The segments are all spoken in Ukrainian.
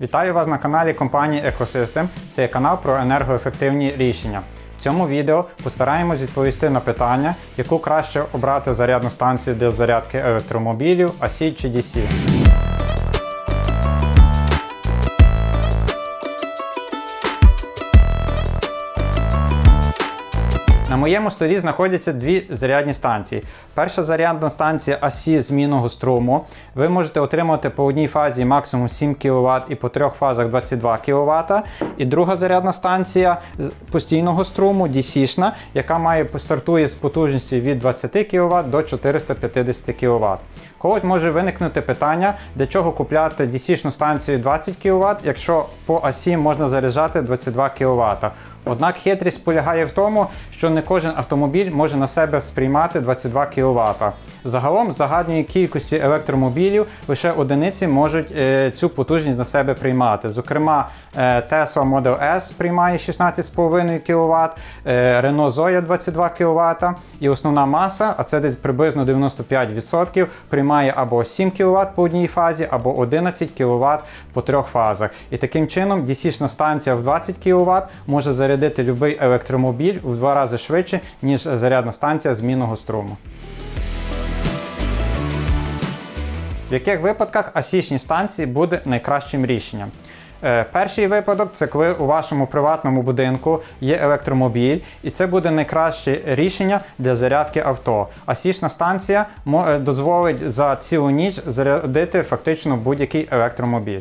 Вітаю вас на каналі компанії Ecosystem. Це є канал про енергоефективні рішення. В цьому відео постараємось відповісти на питання, яку краще обрати зарядну станцію для зарядки електромобілів, AC чи DC. На моєму столі знаходяться дві зарядні станції. Перша зарядна станція АСІ змінного струму. Ви можете отримати по одній фазі максимум 7 кВт і по трьох фазах 22 кВт. І друга зарядна станція постійного струму, DC-шна, яка має стартує з потужності від 20 кВт до 450 кВт. Когось може виникнути питання, для чого купляти DC-шну станцію 20 кВт, якщо по AC можна заряджати 22 кВт. Однак хитрість полягає в тому, що не кожен автомобіль може на себе сприймати 22 кВт. Загалом загальної кількості електромобілів лише одиниці можуть е, цю потужність на себе приймати. Зокрема, е, Tesla Model S приймає 16,5 кВт, е, Renault Zoe 22 кВт і основна маса, а це десь приблизно 95%, приймає або 7 кВт по одній фазі, або 11 кВт по трьох фазах. І таким чином DC-шна станція в 20 кВт може зарядити будь-який електромобіль в два рази швидше, ніж зарядна станція змінного струму. В яких випадках асічні станції буде найкращим рішенням? Е, Перший випадок це коли у вашому приватному будинку є електромобіль, і це буде найкраще рішення для зарядки авто. Асічна станція е, дозволить за цілу ніч зарядити фактично будь-який електромобіль.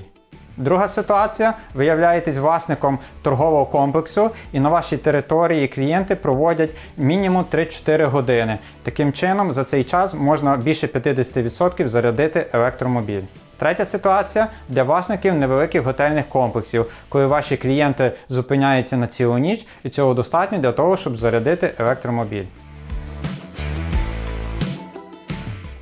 Друга ситуація: ви являєтесь власником торгового комплексу, і на вашій території клієнти проводять мінімум 3-4 години. Таким чином, за цей час можна більше 50% зарядити електромобіль. Третя ситуація для власників невеликих готельних комплексів, коли ваші клієнти зупиняються на цілу ніч, і цього достатньо для того, щоб зарядити електромобіль.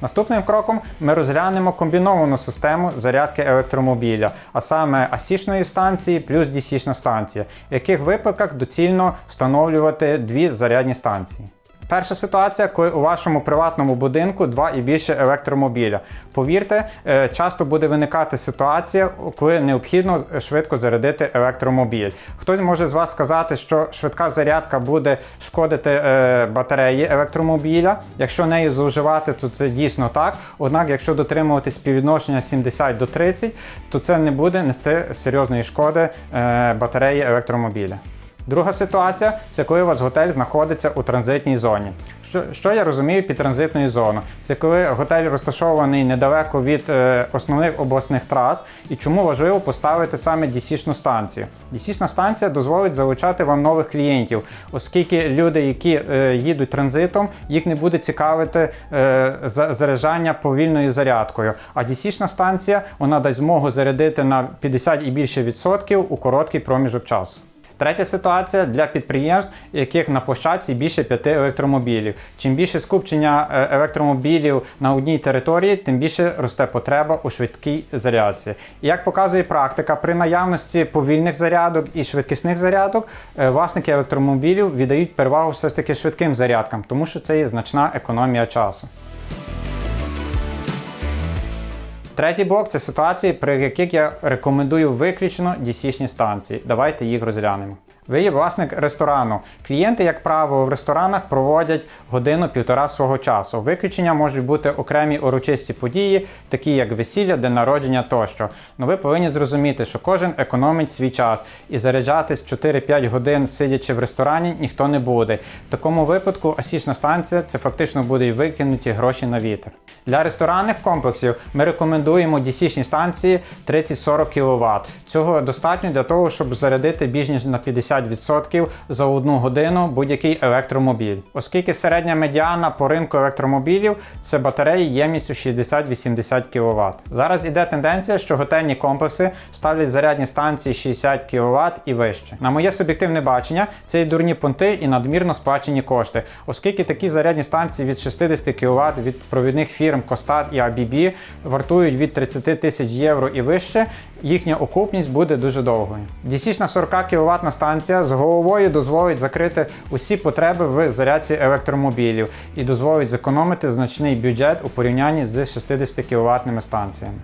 Наступним кроком ми розглянемо комбіновану систему зарядки електромобіля, а саме асічної станції плюс DC-шна станція, в яких випадках доцільно встановлювати дві зарядні станції. Перша ситуація, коли у вашому приватному будинку два і більше електромобіля. Повірте, е, часто буде виникати ситуація, коли необхідно швидко зарядити електромобіль. Хтось може з вас сказати, що швидка зарядка буде шкодити е, батареї електромобіля. Якщо нею зловживати, то це дійсно так. Однак, якщо дотримуватись співвідношення 70 до 30, то це не буде нести серйозної шкоди е, батареї електромобіля. Друга ситуація це коли у вас готель знаходиться у транзитній зоні. Що, що я розумію під транзитною зоною? Це коли готель розташований недалеко від е, основних обласних трас, і чому важливо поставити саме DC-шну станцію. DC-шна станція дозволить залучати вам нових клієнтів, оскільки люди, які е, їдуть транзитом, їх не буде цікавити е, за- заряджання повільною зарядкою. А DC-шна станція вона дасть змогу зарядити на 50 і більше відсотків у короткий проміжок часу. Третя ситуація для підприємств, яких на площадці більше п'яти електромобілів. Чим більше скупчення е, електромобілів на одній території, тим більше росте потреба у швидкій зарядці. І як показує практика, при наявності повільних зарядок і швидкісних зарядок е, власники електромобілів віддають перевагу все ж таки швидким зарядкам, тому що це є значна економія часу. Третій блок це ситуації, при яких я рекомендую виключно DC-шні станції. Давайте їх розглянемо. Ви є власник ресторану. Клієнти, як правило, в ресторанах проводять годину-півтора свого часу. Виключення можуть бути окремі урочисті події, такі як весілля, день народження тощо. Ну ви повинні зрозуміти, що кожен економить свій час і заряджатись 4-5 годин, сидячи в ресторані, ніхто не буде. В такому випадку асічна станція це фактично буде й викинуті гроші на вітер. Для ресторанних комплексів ми рекомендуємо DC-шні станції 30-40 кВт. Цього достатньо для того, щоб зарядити більш ніж на 50% за одну годину будь-який електромобіль. Оскільки середня медіана по ринку електромобілів це батареї ємністю 60-80 кВт. Зараз іде тенденція, що готельні комплекси ставлять зарядні станції 60 кВт і вище. На моє суб'єктивне бачення, це і дурні понти і надмірно сплачені кошти, оскільки такі зарядні станції від 60 кВт від провідних фірм Костат і ABB вартують від 30 тисяч євро і вище, їхня окупність буде дуже довгою. DC-шна 40 кВт станція з головою дозволить закрити усі потреби в зарядці електромобілів і дозволить зекономити значний бюджет у порівнянні з 60 кВт станціями.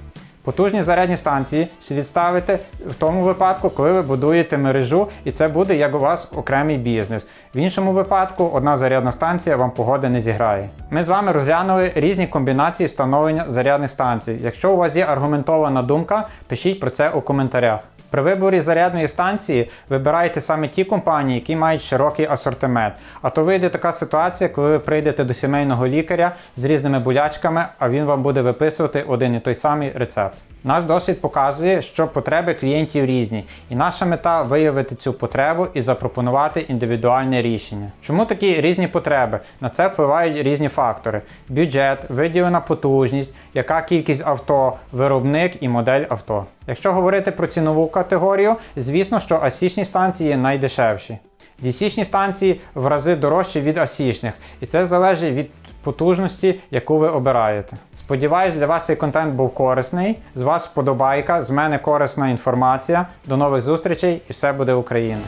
Потужні зарядні станції слід ставити в тому випадку, коли ви будуєте мережу, і це буде як у вас окремий бізнес. В іншому випадку одна зарядна станція вам погоди не зіграє. Ми з вами розглянули різні комбінації встановлення зарядних станцій. Якщо у вас є аргументована думка, пишіть про це у коментарях. При виборі зарядної станції вибирайте саме ті компанії, які мають широкий асортимент. А то вийде така ситуація, коли ви прийдете до сімейного лікаря з різними болячками, а він вам буде виписувати один і той самий рецепт. Наш досвід показує, що потреби клієнтів різні, і наша мета виявити цю потребу і запропонувати індивідуальне рішення. Чому такі різні потреби? На це впливають різні фактори: бюджет, виділена потужність, яка кількість авто, виробник і модель авто. Якщо говорити про цінову категорію, звісно, що асічні станції найдешевші. DC-шні станції в рази дорожчі від асічних, і це залежить від потужності, яку ви обираєте. Сподіваюсь, для вас цей контент був корисний. З вас вподобайка, з мене корисна інформація. До нових зустрічей і все буде Україна!